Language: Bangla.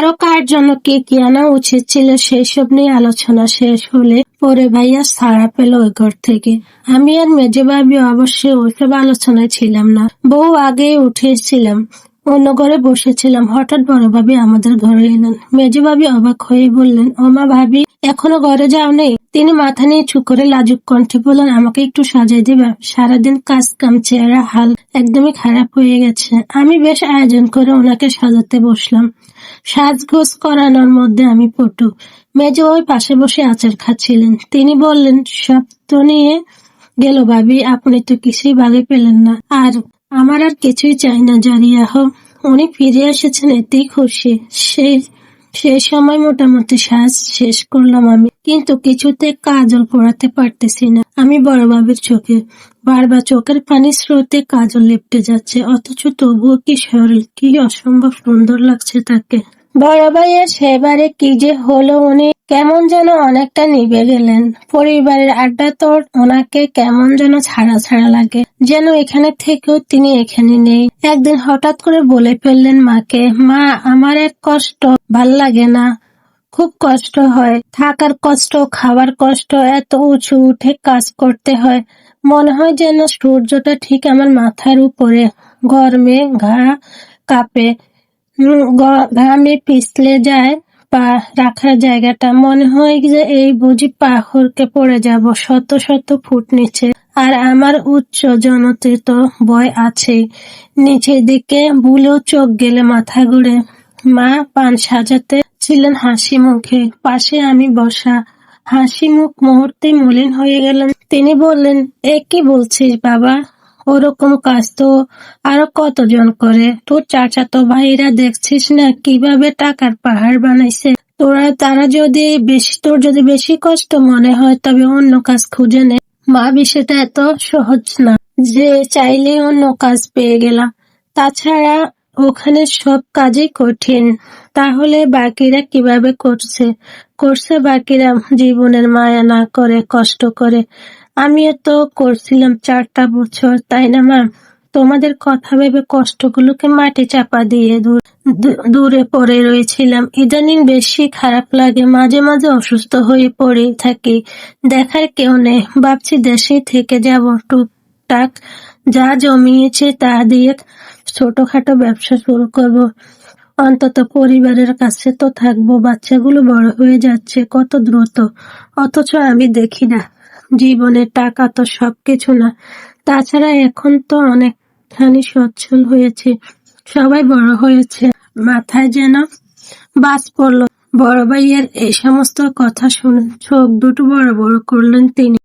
আরও কার জন্য কে কি আনা উচিত ছিল সেই সব নিয়ে আলোচনা শেষ হলে পরে ভাইয়া ছাড়া পেল ওই ঘর থেকে। আমি আর মেজে ভাবি অবশ্যই ওইসব আলোচনায় ছিলাম না। বহু আগেই উঠে এসেছিলাম অন্য ঘরে বসেছিলাম। হঠাৎ বড় ভাবি আমাদের ঘরে এলেন। মেজে ভাবি অবাক হয়ে বললেন ওমা ভাবি, এখনও ঘরে যাও নেই? তিনি মাথা নিয়ে চুপ করে লাজুক কণ্ঠে বললেন, আমাকে একটু সাজাই দিবে? সারাদিন কাজ কাম, চেহারা, হাল একদমই খারাপ হয়ে গেছে। আমি বেশ আয়োজন করে ওনাকে সাজাতে বসলাম। সাজগোজ করানোর মধ্যে আমি পটু। মেজো ওই পাশে বসে আচার খাচ্ছিলেন। তিনি বললেন, সব তো নিয়ে গেল ভাবি, আপনি তো কিছুই ভাগে পেলেন না। আর আমার আর কিছুই চাই না জারিয়া হোক উনি ফিরে এসেছেন, এতেই খুশি। সেই সে সময় মোটামুটি সাজ শেষ করলাম আমি। কিন্তু কিছুতে কাজল পড়াতে পারতেছি না। আমি বড় বাবির চোখে। বারবার চোখের পানি স্রোতে কাজল লেপটে যাচ্ছে। অথচ তবুও কি শরীর কি অসম্ভব সুন্দর লাগছে তাকে। বড় ভাইয়ের সেবারে কি যে হলো উনি, কেমন যেন অনেকটা নিভে গেলেন। পরিবারের আড্ডা তোর ওনাকে কেমন যেন ছাড়া ছাড়া লাগে। যেন এখানে থেকেও তিনি এখানে নেই। একদিন হঠাৎ করে বলে ফেললেন মাকে, মা, আমার এক কষ্ট, ভালো লাগে না। খুব কষ্ট হয়। থাকার কষ্ট খাবার কষ্ট, এত উঁচু উঠে কাজ করতে হয়। মনে হয় যেন সূর্যটা ঠিক আমার মাথার উপরে। গরমে ঘা কাঁপে। ঘামে পিছলে যায়, পা রাখার জায়গাটা মনে হয় যে এই বুঝি পা হরকে পড়ে যাব শত শত ফুট নিচে। আর আমার উচ্চ জনতে তো আছে, নিচের দিকে ভুলেও চোখ গেলে মাথা ঘুরে। মা পান সাজাতে ছিলেন হাসি মুখে, পাশে আমি বসা। হাসি মুখ মুহূর্তে মলিন হয়ে গেলেন। তিনি বললেন, এ কি বলছিস বাবা? ওরকম কাজ তো আরও কতজন করে? তোর চাচাতো ভাইরা দেখছিস না কীভাবে টাকার পাহাড় বানাইছে? তোরা, তারা যদি বেশি, তোর যদি বেশি কষ্ট মনে হয়, তবে অন্য কাজ খুঁজে নে। মা বিষয়টা এত সহজ না যে চাইলে অন্য কাজ পেয়ে গেলাম। তাছাড়া ওখানে সব কাজই কঠিন। তাহলে বাকিরা কীভাবে করছে? করছে বাকিরা জীবনের মায়া না করে, কষ্ট করে। আমিও তো করছিলাম চারটা বছর, তাই না মা তোমাদের কথা ভেবে কষ্টগুলোকে মাটি চাপা দিয়ে দূরে পড়ে রয়েছিলাম। ইদানিং বেশি খারাপ লাগে, মাঝে মাঝে অসুস্থ হয়ে পড়ে থাকি। দেখার কেউ নেই, ভাবছি দেশে থেকে যাব টুকটাক। যা জমিয়েছে তা দিয়ে ছোটখাটো ব্যবসা শুরু করব। অন্তত পরিবারের কাছে তো থাকব, বাচ্চাগুলো বড় হয়ে যাচ্ছে কত দ্রুত। অথচ আমি দেখি না। জীবনের টাকা তো সবকিছু না। তাছাড়া এখন তো অনেকখানি সচ্ছল হয়েছে। সবাই বড় হয়েছে। মাথায় যেন বাস পড়ল। বড় ভাইয়ের এই সমস্ত কথা শুনে চোখ দুটো বড় বড় করলেন তিনি।